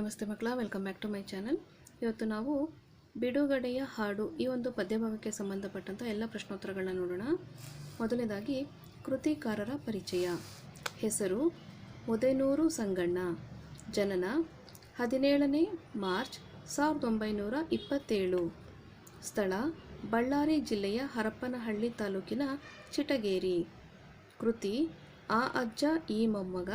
ನಮಸ್ತೆ ಮಕ್ಕಳ welcome back to my channel ಇವತ್ತು ನಾವು ಬಿಡುಗಡೆಯ ಹಾಡು, ಈ ಒಂದು ಪದ್ಯಭಾಗಕ್ಕೆ ಸಂಬಂಧಪಟ್ಟಂಥ ಎಲ್ಲ ಪ್ರಶ್ನೋತ್ತರಗಳನ್ನ ನೋಡೋಣ. ಮೊದಲನೇದಾಗಿ, ಕೃತಿಕಾರರ ಪರಿಚಯ. ಹೆಸರು, ಮುದೇನೂರು ಸಂಗಣ್ಣ. ಜನನ, ಹದಿನೇಳನೇ ಮಾರ್ಚ್, ಸಾವಿರದ ಒಂಬೈನೂರ ಇಪ್ಪತ್ತೇಳು. ಸ್ಥಳ, ಬಳ್ಳಾರಿ ಜಿಲ್ಲೆಯ ಹರಪ್ಪನಹಳ್ಳಿ ತಾಲೂಕಿನ ಚಿಟಗೇರಿ. ಕೃತಿ, ಆ ಅಜ್ಜ, ಈ ಮೊಮ್ಮಗ,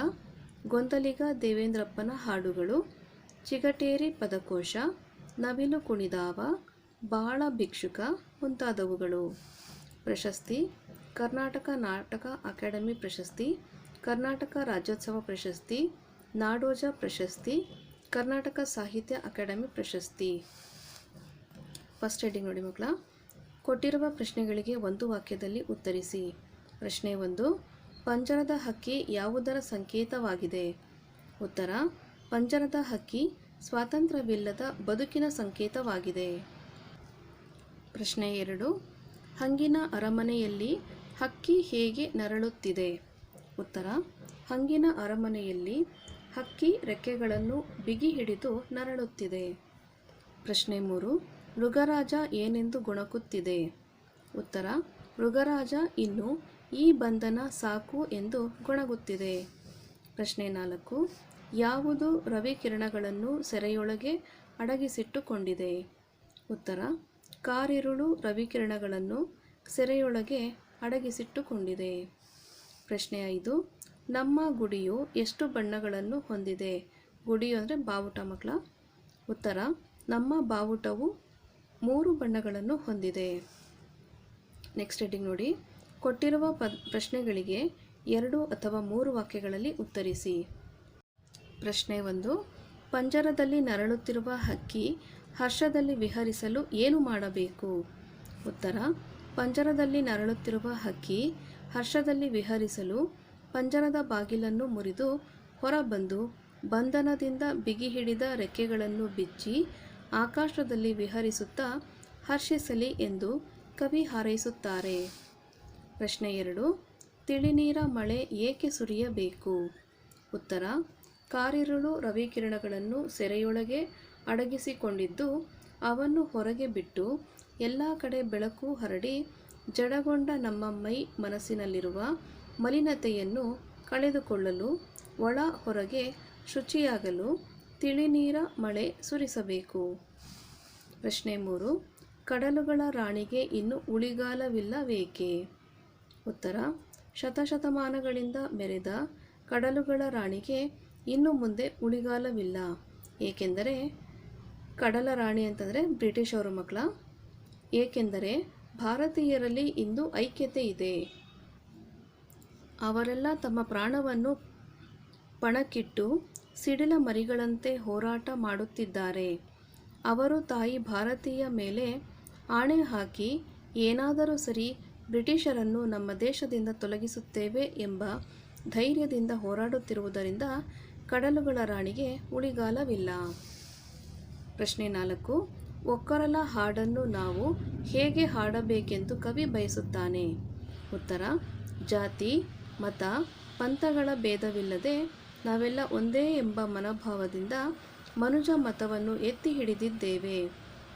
ಗೊಂದಲಿಗ ದೇವೇಂದ್ರಪ್ಪನ ಹಾಡುಗಳು. ಚಿಗಟೇರಿ ಪದಕೋಶ, ನವಿಲು ಕುಣಿದಾವ, ಬಾಳ ಭಿಕ್ಷುಕ ಮುಂತಾದವುಗಳು. ಪ್ರಶಸ್ತಿ, ಕರ್ನಾಟಕ ನಾಟಕ ಅಕಾಡೆಮಿ ಪ್ರಶಸ್ತಿ, ಕರ್ನಾಟಕ ರಾಜ್ಯೋತ್ಸವ ಪ್ರಶಸ್ತಿ, ನಾಡೋಜ ಪ್ರಶಸ್ತಿ, ಕರ್ನಾಟಕ ಸಾಹಿತ್ಯ ಅಕಾಡೆಮಿ ಪ್ರಶಸ್ತಿ. ಫಸ್ಟ್ ಹೆಡ್ಡಿಂಗ್ ನೋಡಿ ಮಕ್ಕಳ, ಕೊಟ್ಟಿರುವ ಪ್ರಶ್ನೆಗಳಿಗೆ ಒಂದು ವಾಕ್ಯದಲ್ಲಿ ಉತ್ತರಿಸಿ. ಪ್ರಶ್ನೆ ಒಂದು, ಪಂಜರದ ಹಕ್ಕಿ ಯಾವುದರ ಸಂಕೇತವಾಗಿದೆ? ಉತ್ತರ ಪಂಜರದ ಹಕ್ಕಿ ಸ್ವಾತಂತ್ರ್ಯವಿಲ್ಲದ ಬದುಕಿನ ಸಂಕೇತವಾಗಿದೆ. ಪ್ರಶ್ನೆ ಎರಡು. ಹಂಗಿನ ಅರಮನೆಯಲ್ಲಿ ಹಕ್ಕಿ ಹೇಗೆ ನರಳುತ್ತಿದೆ? ಉತ್ತರ. ಹಂಗಿನ ಅರಮನೆಯಲ್ಲಿ ಹಕ್ಕಿ ರೆಕ್ಕೆಗಳನ್ನು ಬಿಗಿ ಹಿಡಿದು ನರಳುತ್ತಿದೆ. ಪ್ರಶ್ನೆ ಮೂರು. ಮೃಗರಾಜ ಏನೆಂದು ಗುಣಕುತ್ತಿದೆ? ಉತ್ತರ. ಮೃಗರಾಜ ಇನ್ನು ಈ ಬಂಧನ ಸಾಕು ಎಂದು ಗೊಣಗುತ್ತಿದೆ. ಪ್ರಶ್ನೆ ನಾಲ್ಕು. ಯಾವುದು ರವಿಕಿರಣಗಳನ್ನು ಸೆರೆಯೊಳಗೆ ಅಡಗಿಸಿಟ್ಟುಕೊಂಡಿದೆ? ಉತ್ತರ, ಕಾರಿರುಳು ರವಿಕಿರಣಗಳನ್ನು ಸೆರೆಯೊಳಗೆ ಅಡಗಿಸಿಟ್ಟುಕೊಂಡಿದೆ. ಪ್ರಶ್ನೆ ಐದು, ನಮ್ಮ ಗುಡಿಯು ಎಷ್ಟು ಬಣ್ಣಗಳನ್ನು ಹೊಂದಿದೆ? ಗುಡಿಯು ಅಂದರೆ ಬಾವುಟ ಮಕ್ಕಳ? ಉತ್ತರ, ನಮ್ಮ ಬಾವುಟವು ಮೂರು ಬಣ್ಣಗಳನ್ನು ಹೊಂದಿದೆ. ನೆಕ್ಸ್ಟ್ ಹೆಡ್ಡಿಂಗ್ ನೋಡಿ. ಕೊಟ್ಟಿರುವ ಪ್ರಶ್ನೆಗಳಿಗೆ ಎರಡು ಅಥವಾ ಮೂರು ವಾಕ್ಯಗಳಲ್ಲಿ ಉತ್ತರಿಸಿ. ಪ್ರಶ್ನೆ ಒಂದು. ಪಂಜರದಲ್ಲಿ ನರಳುತ್ತಿರುವ ಹಕ್ಕಿ ಹರ್ಷದಲ್ಲಿ ವಿಹರಿಸಲು ಏನು ಮಾಡಬೇಕು? ಉತ್ತರ. ಪಂಜರದಲ್ಲಿ ನರಳುತ್ತಿರುವ ಹಕ್ಕಿ ಹರ್ಷದಲ್ಲಿ ವಿಹರಿಸಲು ಪಂಜರದ ಬಾಗಿಲನ್ನು ಮುರಿದು ಹೊರಬಂದು ಬಂಧನದಿಂದ ಬಿಗಿ ಹಿಡಿದ ರೆಕ್ಕೆಗಳನ್ನು ಬಿಚ್ಚಿ ಆಕಾಶದಲ್ಲಿ ವಿಹರಿಸುತ್ತಾ ಹರ್ಷಿಸಲಿ ಎಂದು ಕವಿ ಹಾರೈಸುತ್ತಾರೆ. ಪ್ರಶ್ನೆ ಎರಡು. ತಿಳಿನೀರ ಮಳೆ ಏಕೆ ಸುರಿಯಬೇಕು? ಉತ್ತರ. ಕಾರಿರುಳು ರವಿಕಿರಣಗಳನ್ನು ಸೆರೆಯೊಳಗೆ ಅಡಗಿಸಿಕೊಂಡಿದ್ದು, ಅವನ್ನು ಹೊರಗೆ ಬಿಟ್ಟು ಎಲ್ಲ ಕಡೆ ಬೆಳಕು ಹರಡಿ ಜಡಗೊಂಡ ನಮ್ಮ ಮೈ ಮನಸ್ಸಿನಲ್ಲಿರುವ ಮಲಿನತೆಯನ್ನು ಕಳೆದುಕೊಳ್ಳಲು ಒಳ ಹೊರಗೆ ಶುಚಿಯಾಗಲು ತಿಳಿನೀರ ಮಳೆ ಸುರಿಸಬೇಕು. ಪ್ರಶ್ನೆ ಮೂರು. ಕಡಲುಗಳ ರಾಣಿಗೆ ಇನ್ನು ಉಳಿಗಾಲವಿಲ್ಲವೇಕೆ? ಉತ್ತರ. ಶತಶತಮಾನಗಳಿಂದ ಮೆರೆದ ಕಡಲುಗಳ ರಾಣಿಗೆ ಇನ್ನು ಮುಂದೆ ಉಳಿಗಾಲವಿಲ್ಲ. ಏಕೆಂದರೆ ಕಡಲ ರಾಣಿ ಅಂತಂದರೆ ಬ್ರಿಟಿಷ್ ಅವರ ಮಕ್ಕಳ ಏಕೆಂದರೆ ಭಾರತೀಯರಲ್ಲಿ ಇಂದು ಐಕ್ಯತೆ ಇದೆ. ಅವರೆಲ್ಲ ತಮ್ಮ ಪ್ರಾಣವನ್ನು ಪಣಕ್ಕಿಟ್ಟು ಸಿಡಿಲ ಮರಿಗಳಂತೆ ಹೋರಾಟ ಮಾಡುತ್ತಿದ್ದಾರೆ. ಅವರು ತಾಯಿ ಭಾರತೀಯ ಮೇಲೆ ಆಣೆ ಹಾಕಿ ಏನಾದರೂ ಸರಿ ಬ್ರಿಟಿಷರನ್ನು ನಮ್ಮ ದೇಶದಿಂದ ತೊಲಗಿಸುತ್ತೇವೆ ಎಂಬ ಧೈರ್ಯದಿಂದ ಹೋರಾಡುತ್ತಿರುವುದರಿಂದ ಕಡಲುಗಳ ರಾಣಿಗೆ ಉಳಿಗಾಲವಿಲ್ಲ. ಪ್ರಶ್ನೆ ನಾಲ್ಕು. ಒಕ್ಕರಲ ಹಾಡನ್ನು ನಾವು ಹೇಗೆ ಹಾಡಬೇಕೆಂದು ಕವಿ ಬಯಸುತ್ತಾನೆ? ಉತ್ತರ. ಜಾತಿ, ಮತ, ಪಂಥಗಳ ಭೇದವಿಲ್ಲದೆ ನಾವೆಲ್ಲ ಒಂದೇ ಎಂಬ ಮನೋಭಾವದಿಂದ ಮನುಜ ಮತವನ್ನು ಎತ್ತಿ ಹಿಡಿದಿದ್ದೇವೆ.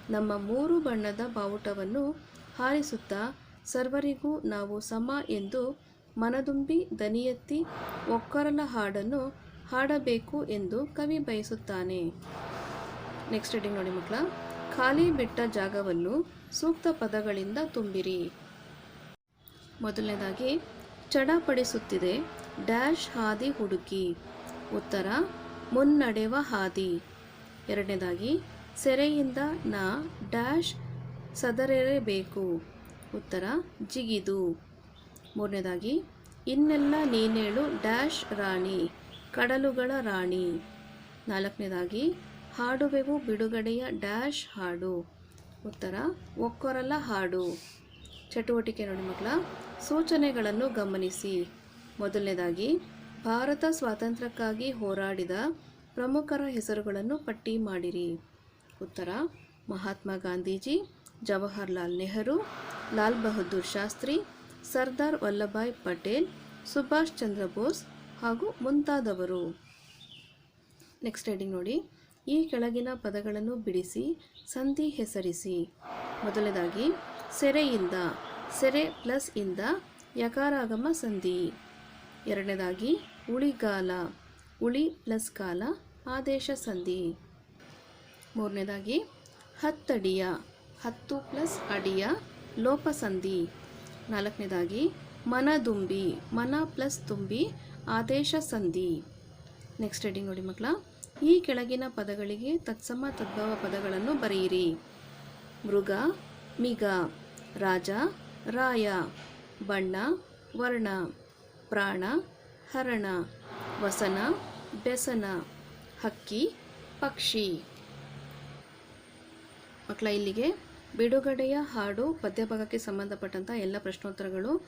ನಮ್ಮ ಮೂರು ಬಣ್ಣದ ಬಾವುಟವನ್ನು ಹಾರಿಸುತ್ತಾ ಸರ್ವರಿಗೂ ನಾವು ಸಮ ಎಂದು ಮನದುಂಬಿ ದನಿಯೆತ್ತಿ ಒಕ್ಕರಲ ಹಾಡನ್ನು ಹಾಡಬೇಕು ಎಂದು ಕವಿ ಬಯಸುತ್ತಾನೆ. ನೆಕ್ಸ್ಟ್ ರೀಡಿಂಗ್ ನೋಡಿ ಮಕ್ಕಳ. ಖಾಲಿ ಬಿಟ್ಟ ಜಾಗವನ್ನು ಸೂಕ್ತ ಪದಗಳಿಂದ ತುಂಬಿರಿ. ಮೊದಲನೇದಾಗಿ, ಚಡಪಡಿಸುತ್ತಿದೆ ಡ್ಯಾಶ್ ಹಾದಿ ಹುಡುಕಿ. ಉತ್ತರ, ಮುನ್ನಡೆವ ಹಾದಿ. ಎರಡನೇದಾಗಿ, ಸೆರೆಯಿಂದ ನಾ ಡ್ಯಾಶ್ ಸದರೆರಬೇಕು. ಉತ್ತರ, ಜಿಗಿದು. ಮೂರನೇದಾಗಿ, ಇನ್ನೆಲ್ಲ ನೀನೇಳು ಡ್ಯಾಶ್ ರಾಣಿ. ಕಡಲುಗಳ ರಾಣಿ. ನಾಲ್ಕನೇದಾಗಿ, ಹಾಡುವೆವು ಬಿಡುಗಡೆಯ ಡ್ಯಾಶ್ ಹಾಡು. ಉತ್ತರ, ಒಕ್ಕೊರಲ ಹಾಡು. ಚಟುವಟಿಕೆ ನೋಡಿ ಮಕ್ಕಳ, ಸೂಚನೆಗಳನ್ನು ಗಮನಿಸಿ. ಮೊದಲನೇದಾಗಿ, ಭಾರತ ಸ್ವಾತಂತ್ರ್ಯಕ್ಕಾಗಿ ಹೋರಾಡಿದ ಪ್ರಮುಖರ ಹೆಸರುಗಳನ್ನು ಪಟ್ಟಿ ಮಾಡಿರಿ. ಉತ್ತರ, ಮಹಾತ್ಮ ಗಾಂಧೀಜಿ, ಜವಾಹರ್ಲಾಲ್ ನೆಹರು, ಲಾಲ್ ಬಹದ್ದೂರ್ ಶಾಸ್ತ್ರಿ, ಸರ್ದಾರ್ ವಲ್ಲಭಾಯ್ ಪಟೇಲ್, ಸುಭಾಷ್ ಚಂದ್ರ ಬೋಸ್ ಹಾಗೂ ಮುಂತಾದವರು. ನೆಕ್ಸ್ಟ್ ಹೆಡಿಂಗ್ ನೋಡಿ. ಈ ಕೆಳಗಿನ ಪದಗಳನ್ನು ಬಿಡಿಸಿ, ಸಂಧಿ ಹೆಸರಿಸಿ. ಮೊದಲನೇದಾಗಿ, ಸೆರೆಯಿಂದ, ಸೆರೆ ಪ್ಲಸ್ ಇಂದ ಯಕಾರಾಗಮ ಸಂಧಿ. ಎರಡನೇದಾಗಿ, ಉಳಿಗಾಲ, ಉಳಿ ಪ್ಲಸ್ ಕಾಲ ಆದೇಶ ಸಂಧಿ. ಮೂರನೇದಾಗಿ, ಹತ್ತಡಿಯ, ಹತ್ತು ಪ್ಲಸ್ ಅಡಿಯ ಲೋಪಸಂಧಿ ನಾಲ್ಕನೇದಾಗಿ, ಮನದುಂಬಿ, ಮನ ಪ್ಲಸ್ ತುಂಬಿ ಆದೇಶ ಸಂಧಿ. ನೆಕ್ಸ್ಟ್ ಹೆಡಿಂಗ್ ನೋಡಿ ಮಕ್ಕಳ. ಈ ಕೆಳಗಿನ ಪದಗಳಿಗೆ ತತ್ಸಮ ತದ್ಭವ ಪದಗಳನ್ನು ಬರೆಯಿರಿ. ಮೃಗ, ಮಿಗ, ರಾಜ, ರಾಯ, ಬಣ್ಣ, ವರ್ಣ, ಪ್ರಾಣ, ಹರಣ, ವಸನ ಬೆಸನ ಹಕ್ಕಿ, ಪಕ್ಷಿ. ಮಕ್ಕಳ ಇಲ್ಲಿಗೆ ಬಿಡುಗಡೆಯ ಹಾಡು ಪದ್ಯಭಾಗಕ್ಕೆ ಸಂಬಂಧಪಟ್ಟಂಥ ಎಲ್ಲ ಪ್ರಶ್ನೋತ್ತರಗಳು